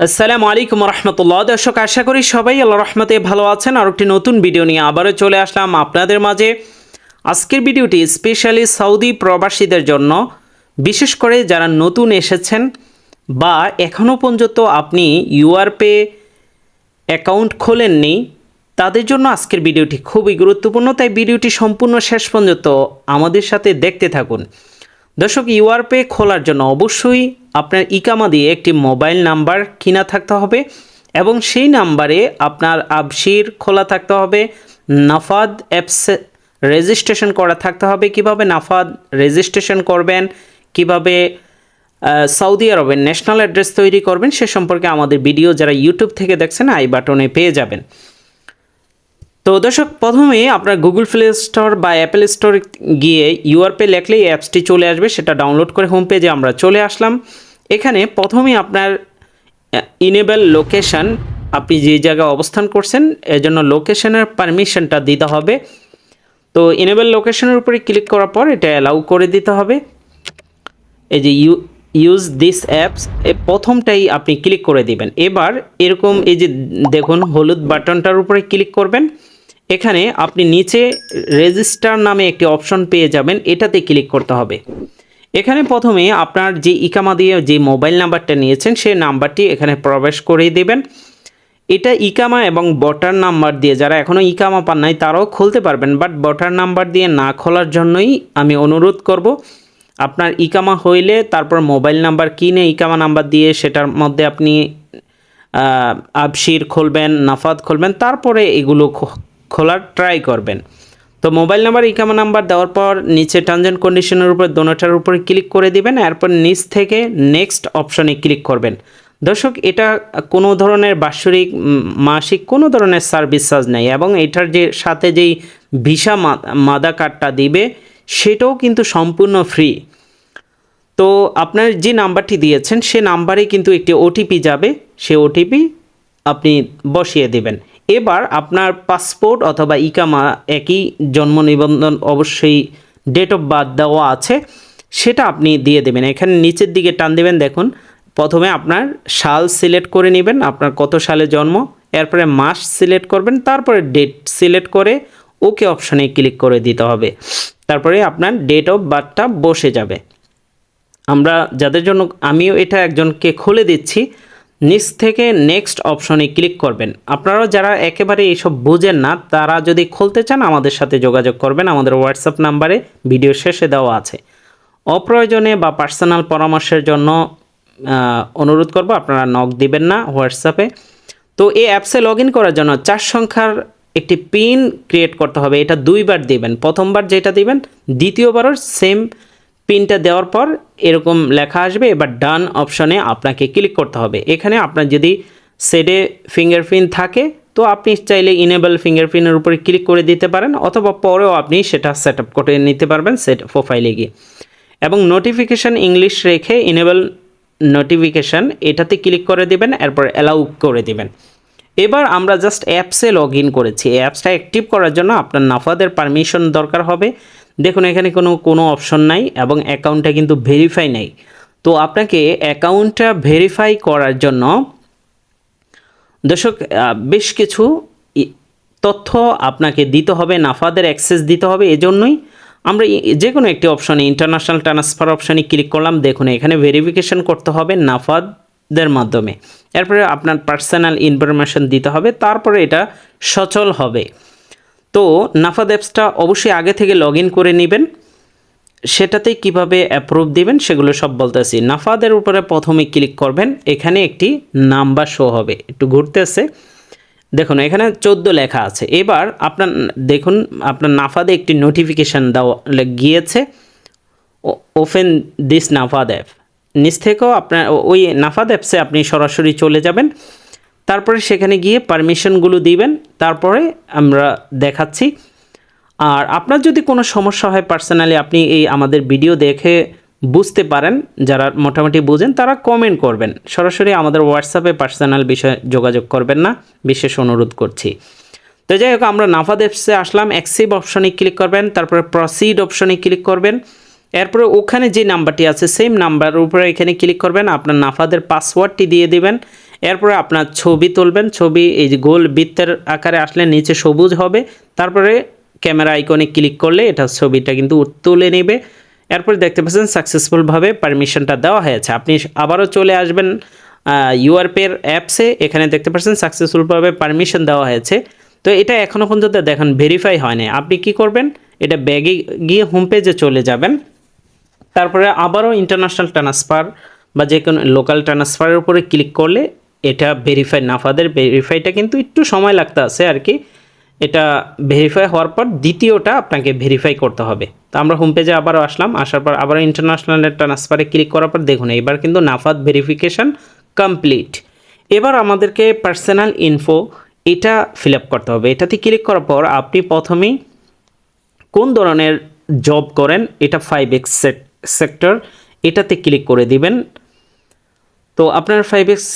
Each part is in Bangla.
আসসালামু আলাইকুম রহমতুল্লাহ দর্শক, আশা করি সবাই আল্লাহ রহমতে ভালো আছেন। আর একটি নতুন ভিডিও নিয়ে আবারও চলে আসলাম আপনাদের মাঝে। আজকের ভিডিওটি স্পেশালি সৌদি প্রবাসীদের জন্য। বিশেষ করে যারা নতুন এসেছেন বা এখনও পর্যন্ত আপনি ইউআরপে অ্যাকাউন্ট খোলেননি, তাদের জন্য আজকের ভিডিওটি খুবই গুরুত্বপূর্ণ। তাই ভিডিওটি সম্পূর্ণ শেষ পর্যন্ত আমাদের সাথে দেখতে থাকুন। দর্শক ইউআরপে খোলার জন্য অবশ্যই আপনার ইকামা দিয়ে একটি মোবাইল নাম্বার কিনা থাকতে হবে এবং সেই নাম্বারে আপনার আবশির খোলা থাকতে হবে, নাফাদ অ্যাপস রেজিস্ট্রেশন করা থাকতে হবে। কীভাবে নাফাদ রেজিস্ট্রেশন করবেন, কীভাবে সৌদি আরবের ন্যাশনাল অ্যাড্রেস তৈরি করবেন, সে সম্পর্কে আমাদের ভিডিও যারা ইউটিউব থেকে দেখছেন, আই বাটনে পেয়ে যাবেন। তো দর্শক প্রথমে আপনার গুগল প্লে স্টোর বা অ্যাপেল স্টোর গিয়ে ইউআরপে লেখলেই অ্যাপসটি চলে আসবে, সেটা ডাউনলোড করে হোম পেজে আমরা চলে আসলাম। এখানে প্রথমে আপনার ইনেবল লোকেশন আপনি যে জায়গায় অবস্থান করছেন, এর জন্য লোকেশনের পারমিশনটা দিতে হবে। তো ইনেবল লোকেশনের উপরে ক্লিক করার পর এটা অ্যালাউ করে দিতে হবে। এই যে ইউ ইউজ দিস অ্যাপস প্রথমটাই আপনি ক্লিক করে দিবেন। এবার এরকম এই যে দেখুন, হলুদ বাটনটার উপরে ক্লিক করবেন। এখানে আপনি নিচে রেজিস্টার নামে একটি অপশন পেয়ে যাবেন, এটাতে ক্লিক করতে হবে। এখানে প্রথমে আপনার যে ইকামা দিয়ে যে মোবাইল নাম্বারটা নিয়েছেন সেই নাম্বারটি এখানে প্রবেশ করিয়ে দেবেন। এটা ইকামা এবং বটার নাম্বার দিয়ে, যারা এখনও ইকামা পান নাই, তারাও খুলতে পারবেন বাট বটার নাম্বার দিয়ে না খোলার জন্যই আমি অনুরোধ করব, আপনার ইকামা হইলে তারপর মোবাইল নাম্বার কিনে ইকামা নাম্বার দিয়ে সেটার মধ্যে আপনি আবশির খুলবেন নাফাত খুলবেন, তারপরে এগুলো খোলার ট্রাই করবেন। তো মোবাইল নাম্বার ইকামা নাম্বার দেওয়ার পর নিচে টার্মস অ্যান্ড কন্ডিশনের উপর দোনোটার উপরে ক্লিক করে দিবেন, এরপর নিচ থেকে নেক্সট অপশনে ক্লিক করবেন। দর্শক, এটা কোনো ধরনের বাৎসরিক মাসিক কোনো ধরনের সার্ভিস চার্জ নেই এবং এটার যে, সাথে যেই ভিসা মাদা কার্ডটা দিবে, সেটাও কিন্তু সম্পূর্ণ ফ্রি তো আপনার যে নাম্বারটি দিয়েছেন, সে নাম্বারে কিন্তু একটি ওটিপি যাবে, সে ওটিপি আপনি বসিয়ে দেবেন। এবার আপনার পাসপোর্ট অথবা ইকামা একই জন্ম নিবন্ধন অবশ্যই ডেট অফ বার্থ দেওয়া আছে, সেটা আপনি দিয়ে দেবেন। এখানে নিচের দিকে টান দেবেন, দেখুন, প্রথমে আপনার সাল সিলেক্ট করে নেবেন, আপনার কত সালে জন্ম, এরপরে মাস সিলেক্ট করবেন, তারপরে ডেট সিলেক্ট করে ওকে অপশানে ক্লিক করে দিতে হবে। তারপরে আপনার ডেট অফ বার্থটা বসে যাবে। আমরা যাদের জন্য, আমিও এটা একজনকে খুলে দিচ্ছি নিচ থেকে নেক্সট অপশনে ক্লিক করবেন। আপনারাও যারা একেবারে এইসব বুঝেন না, তারা যদি খুলতে চান, আমাদের সাথে যোগাযোগ করবেন। আমাদের হোয়াটসঅ্যাপ নাম্বারে ভিডিও শেষে দেওয়া আছে। অপ্রয়োজনে বা পার্সোনাল পরামর্শের জন্য অনুরোধ করব, আপনারা নক দিবেন না হোয়াটসঅ্যাপে তো এই অ্যাপসে লগ করার জন্য চার সংখ্যার একটি পিন ক্রিয়েট করতে হবে। এটা দুইবার দিবেন। প্রথমবার যেটা দিবেন, দ্বিতীয়বারও সেম পিনটা দেওয়ার পর এরকম লেখা আসবে, এবার ডান অপশনে আপনাকে ক্লিক করতে হবে। এখানে আপনার যদি সেডে ফিঙ্গারপ্রিন্ট থাকে, তো আপনি চাইলে ইনেবল ফিঙ্গারপ্রিন্টের উপরে ক্লিক করে দিতে পারেন, অথবা পরেও আপনি সেটা সেট আপ করে নিতে পারবেন সেট প্রোফাইলে গিয়ে। এবং নোটিফিকেশান ইংলিশ রেখে ইনেবল নোটিফিকেশান এটাতে ক্লিক করে দিবেন, এরপর অ্যালাউ করে দিবেন। এবার আমরা জাস্ট অ্যাপসে লগ ইন করেছি অ্যাপসটা অ্যাক্টিভ করার জন্য আপনার নাফাদের পারমিশন দরকার হবে। দেখুন, এখানে কোনো কোনো অপশন নাই এবং অ্যাকাউন্টটা কিন্তু ভেরিফাই নাই। তো আপনাকে অ্যাকাউন্টটা ভেরিফাই করার জন্য দর্শক বেশ কিছু তথ্য আপনাকে দিতে হবে, নাফাদের অ্যাক্সেস দিতে হবে, এজন্যই আমরা যে কোনো একটি অপশনে ইন্টারন্যাশনাল ট্রান্সফার অপশনে ক্লিক করলাম। দেখুন, এখানে ভেরিফিকেশন করতে হবে নাফাদের মাধ্যমে। এরপরে আপনার পার্সোনাল ইনফরমেশন দিতে হবে, তারপরে এটা সচল হবে। তো নাফাদ অ্যাপসটা অবশ্যই আগে থেকে লগ করে নেবেন। সেটাতে কীভাবে অ্যাপ্রুভ দিবেন সেগুলো সব বলতেছি। নাফাদের উপরে প্রথমে ক্লিক করবেন, এখানে একটি নাম্বার শো হবে। একটু ঘুরতে ঘুরতেছে দেখুন, এখানে চোদ্দ লেখা আছে। এবার আপনার, দেখুন, আপনার নাফাদে একটি নোটিফিকেশান দেওয়া গিয়েছে। ওপেন দিস নাফাদ অ্যাপ নিচ থেকেও আপনার, ওই নাফাদ অ্যাপসে আপনি সরাসরি চলে যাবেন। তারপরে সেখানে গিয়ে পারমিশনগুলো দিবেন, তারপরে আমরা দেখাচ্ছি। আর আপনার যদি কোনো সমস্যা হয় পার্সোনালি, আপনি এই আমাদের ভিডিও দেখে বুঝতে পারেন, যারা মোটামুটি বুঝেন তারা কমেন্ট করবেন। সরাসরি আমাদের হোয়াটসঅ্যাপে পার্সোনাল বিষয়ে যোগাযোগ করবেন না, বিশেষ অনুরোধ করছি। তো যাই হোক, আমরা নাফাদ অ্যাপসে আসলাম অ্যাক্সিভ অপশনে ক্লিক করবেন, তারপরে প্রসিড অপশনে ক্লিক করবেন। এরপরে ওখানে যে নাম্বারটি আছে সেম নাম্বারের উপরে এখানে ক্লিক করবেন, আপনার নাফাদের পাসওয়ার্ডটি দিয়ে দিবেন। এরপরে আপনার ছবি তুলবেন, ছবি এই যে গোল বৃত্তের আকারে আসলে নিচে সবুজ হবে, তারপরে ক্যামেরা আইকনে ক্লিক করলে এটা ছবিটা কিন্তু তুলে নেবে। এরপরে দেখতে পাচ্ছেন সাকসেসফুলভাবে পারমিশনটা দেওয়া হয়েছে। আপনি আবারও চলে আসবেন ইউআরপের অ্যাপসে এখানে দেখতে পাচ্ছেন সাকসেসফুলভাবে পারমিশন দেওয়া হয়েছে। তো এটা এখনও পর্যন্ত দেখেন ভেরিফাই হয়নি। আপনি কি করবেন? এটা ব্যাগে গিয়ে হোম পেজে চলে যাবেন। তারপরে আবারও ইন্টারন্যাশনাল ট্রান্সফার বা যে কোনো লোকাল ট্রান্সফারের উপরে ক্লিক করলে এটা ভেরিফাই নাফাদের ভেরিফাইটা কিন্তু একটু সময় লাগতে আছে আর কি। এটা ভেরিফাই হওয়ার পর দ্বিতীয়টা আপনাকে ভেরিফাই করতে হবে। তো আমরা হোম পেজে আবারও আসলাম, আসার পর আবারও ইন্টারন্যাশনাল ট্রান্সফারে ক্লিক করার পর দেখুন এবার কিন্তু নাফাদ ভেরিফিকেশান কমপ্লিট এবার আমাদেরকে পার্সোনাল ইনফো এটা ফিল আপ করতে হবে। এটাতে ক্লিক করার পর আপনি প্রথমেই কোন ধরনের জব করেন, এটা ফাইভ এক্স সেক্টর এটাতে ক্লিক করে দিবেন। তো আপনার ফাইভ এক্স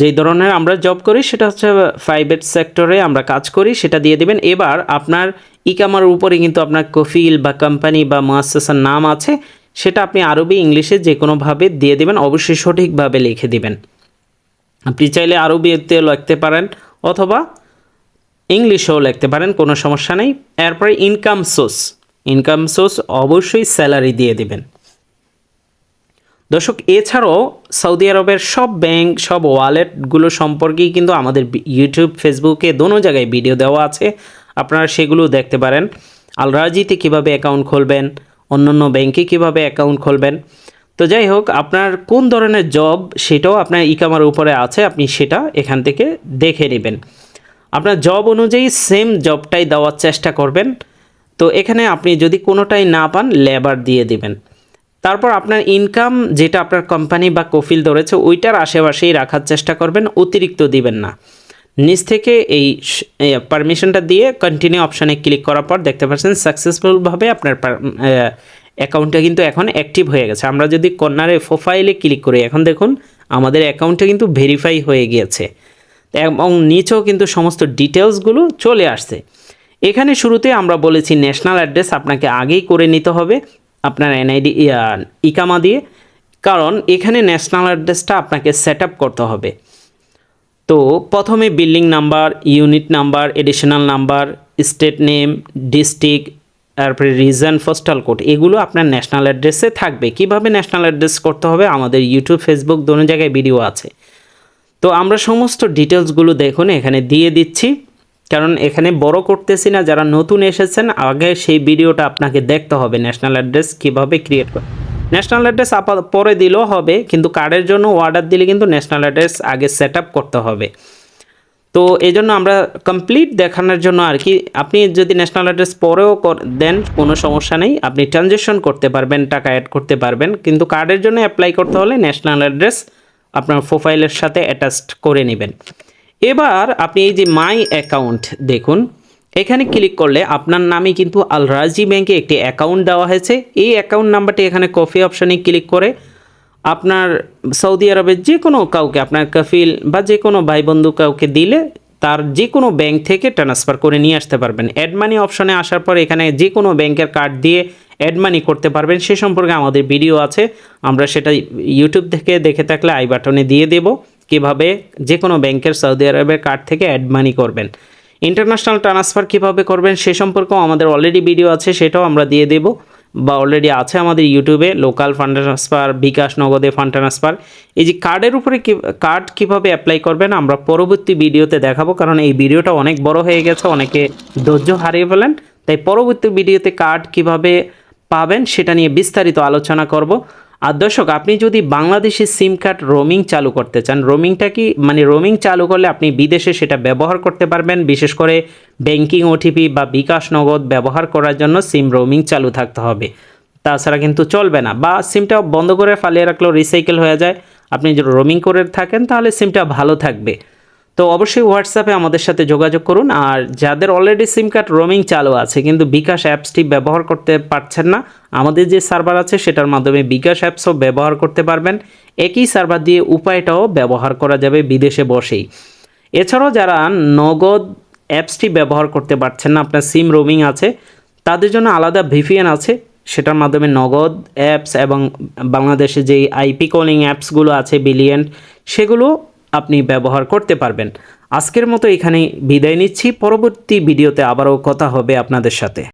যেই ধরনের আমরা জব করি, সেটা হচ্ছে ফাইভ এক্স সেক্টরে আমরা কাজ করি, সেটা দিয়ে দেবেন। এবার আপনার ইকামার উপরে কিন্তু আপনার কফিল বা কোম্পানি বা মাসাসার নাম আছে, সেটা আপনি আরবি, ইংলিশে যে কোনোভাবে দিয়ে দেবেন, অবশ্যই সঠিকভাবে লিখে দিবেন। আপনি চাইলে আরবিতে লিখতে পারেন, অথবা ইংলিশেও লিখতে পারেন, কোনো সমস্যা নেই। এরপরে ইনকাম সোর্স ইনকাম সোর্স অবশ্যই স্যালারি দিয়ে দিবেন। দর্শক, এছাড়াও সৌদি আরবের সব ব্যাংক, সব ওয়ালেটগুলো সম্পর্কেই কিন্তু আমাদের ইউটিউব ফেসবুকে দোনো জায়গায় ভিডিও দেওয়া আছে। আপনারা সেগুলো দেখতে পারেন। আলরাজিতে কীভাবে অ্যাকাউন্ট খুলবেন অন্য অন্য ব্যাংকে কীভাবে অ্যাকাউন্ট খুলবেন। তো যাই হোক, আপনার কোন ধরনের জব সেটাও আপনার ইকামার উপরে আছে, আপনি সেটা এখান থেকে দেখে নেবেন। আপনার জব অনুযায়ী সেম জবটাই দেওয়ার চেষ্টা করবেন। তো এখানে আপনি যদি কোনোটাই না পান লেবার দিয়ে দিবেন। তারপর আপনার ইনকাম যেটা আপনার কোম্পানি বা কফিল ধরেছে, ওইটার আশেপাশেই রাখার চেষ্টা করবেন, অতিরিক্ত দিবেন না। নিচ থেকে এই পারমিশনটা দিয়ে কন্টিনিউ অপশানে ক্লিক করার পর দেখতে পাচ্ছেন সাকসেসফুলভাবে আপনার অ্যাকাউন্টটা কিন্তু এখন অ্যাক্টিভ হয়ে গেছে। আমরা যদি কর্নারে প্রোফাইলে ক্লিক করি, এখন দেখুন আমাদের অ্যাকাউন্টটা কিন্তু ভেরিফাই হয়ে গিয়েছে। এবং নিচেও কিন্তু সমস্ত ডিটেলসগুলো চলে আসছে। এখানে শুরুতে আমরা বলেছি ন্যাশনাল অ্যাড্রেস আপনাকে আগেই করে নিতে হবে। আপনার এনআইডি ইকামা দিয়ে। কারণ এখানে ন্যাশনাল অ্যাড্রেসটা আপনাকে সেট করতে হবে। তো প্রথমে building number unit number additional number state name district তারপরে রিজন পোস্টাল কোড এগুলো আপনার ন্যাশনাল অ্যাড্রেসে থাকবে। কীভাবে ন্যাশনাল অ্যাড্রেস করতে হবে? আমাদের ইউটিউব ফেসবুক দোনো জায়গায় ভিডিও আছে। তো আমরা সমস্ত ডিটেলসগুলো দেখুন, এখানে দিয়ে দিচ্ছি। কারণ এখানে বড় করতেছি না, যারা নতুন এসেছেন, আগে সেই ভিডিওটা আপনাকে দেখতে হবে ন্যাশনাল অ্যাড্রেস কীভাবে ক্রিয়েট করে ন্যাশনাল অ্যাড্রেস আপা পরে দিলেও হবে, কিন্তু কার্ডের জন্য অর্ডার দিলে কিন্তু ন্যাশনাল অ্যাড্রেস আগে সেট করতে হবে। তো এই জন্য আমরা কমপ্লিট দেখানোর জন্য আর কি, আপনি যদি ন্যাশনাল অ্যাড্রেস পরেও দেন, কোনো সমস্যা নেই, আপনি ট্রানজেকশন করতে পারবেন, টাকা অ্যাড করতে পারবেন, কিন্তু কার্ডের জন্য অ্যাপ্লাই করতে হলে ন্যাশনাল অ্যাড্রেস আপনার প্রোফাইলের সাথে অ্যাটাচড করে নেবেন। এবার আপনি এই যে মাই অ্যাকাউন্ট দেখুন, এখানে ক্লিক করলে আপনার নামে কিন্তু আল রাজি ব্যাংকে একটি অ্যাকাউন্ট দেওয়া হয়েছে। এই অ্যাকাউন্ট নাম্বারটি এখানে কফি অপশানে ক্লিক করে আপনার সৌদি আরবের যে কোনো কাউকে, আপনার কফিল বা যে কোনো ভাই বন্ধু কাউকে দিলে তার যে কোনো ব্যাংক থেকে ট্রান্সফার করে নিয়ে আসতে পারবেন। অ্যাডমানি অপশনে আসার পর এখানে যে কোনো ব্যাংকের কার্ড দিয়ে অ্যাডমানি করতে পারবেন। সে সম্পর্কে আমাদের ভিডিও আছে। আমরা সেটা ইউটিউব থেকে দেখে থাকলে আই বাটনে দিয়ে দেব। কীভাবে যে কোনো ব্যাংকের সৌদি আরবের কার্ড থেকে অ্যাড মানি করবেন। ইন্টারন্যাশনাল ট্রান্সফার কীভাবে করবেন সে সম্পর্কেও আমাদের অলরেডি ভিডিও আছে, সেটাও আমরা দিয়ে দেব। বা অলরেডি আছে আমাদের ইউটিউবে লোকাল ফান্ড ট্রান্সফার বিকাশ নগদে ফান্ড ট্রান্সফার এই যে কার্ডের উপরে কি কার্ড কীভাবে অ্যাপ্লাই করবেন আমরা পরবর্তী ভিডিওতে দেখাবো, কারণ এই ভিডিওটা অনেক বড় হয়ে গেছে, অনেকে ধৈর্য হারিয়ে ফেলেন। তাই পরবর্তী ভিডিওতে কার্ড কীভাবে পাবেন সেটা নিয়ে বিস্তারিত আলোচনা করব। আর দর্শক, আপনি যদি বাংলাদেশি সিম কার্ড রোমিং চালু করতে চান রোমিংটা কি মানে রোমিং চালু করলে আপনি বিদেশে সেটা ব্যবহার করতে পারবেন, বিশেষ করে ব্যাংকিং ওটিপি বা বিকাশ নগদ ব্যবহার করার জন্য সিম রোমিং চালু থাকতে হবে। তাছাড়া কিন্তু চলবে না, বা সিমটা বন্ধ করে ফালিয়ে রাখলেও রিসাইকেল হয়ে যায়। আপনি যদি রোমিং করে থাকেন, তাহলে সিমটা ভালো থাকবে। তো অবশ্যই হোয়াটসঅ্যাপে আমাদের সাথে যোগাযোগ করুন। আর যাদের অলরেডি সিম কার্ড রোমিং চালু আছে, কিন্তু বিকাশ অ্যাপসটি ব্যবহার করতে পারছেন না, আমাদের যে সার্ভার আছে সেটার মাধ্যমে বিকাশ অ্যাপসও ব্যবহার করতে পারবেন। একই সার্ভার দিয়ে উপায়টাও ব্যবহার করা যাবে বিদেশে বসেই। এছাড়াও যারা নগদ অ্যাপসটি ব্যবহার করতে পারছেন না, আপনার সিম রোমিং আছে, তাদের জন্য আলাদা ভিপিএন আছে। সেটার মাধ্যমে নগদ অ্যাপস এবং বাংলাদেশে যেই আইপি কলিং অ্যাপসগুলো আছে বিলিয়েন্ট সেগুলো আপনি ব্যবহার করতে পারবেন। আজকের মতো এখানেই বিদায় নিচ্ছি। পরবর্তী ভিডিওতে আবারও কথা হবে আপনাদের সাথে।